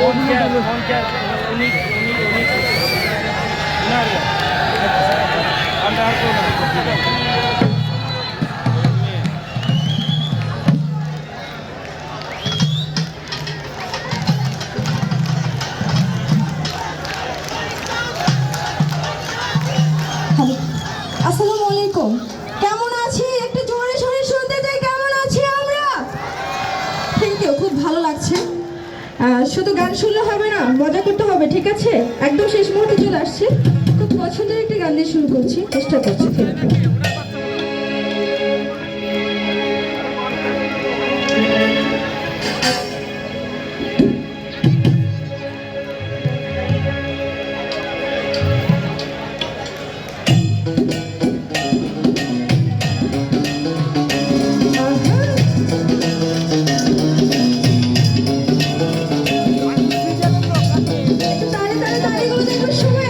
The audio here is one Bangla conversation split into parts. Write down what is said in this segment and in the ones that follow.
পঞ্চাশ পঞ্চাশ উনিশ উনিশ উনিশ শুধু গান শুনলে হবে না, মজা করতে হবে, ঠিক আছে? একদম শেষ মুহূর্তে চলে আসছে। খুব পছন্দের একটি গান দিয়ে শুরু করছি। চেষ্টা করছি। সময়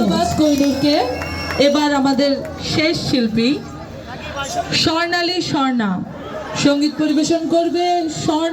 ধন্যবাদ কৈনুরকে এবার আমাদের শেষ শিল্পী স্বর্ণালী স্বর্ণা। সংগীত পরিবেশন করবে স্বর্ণ।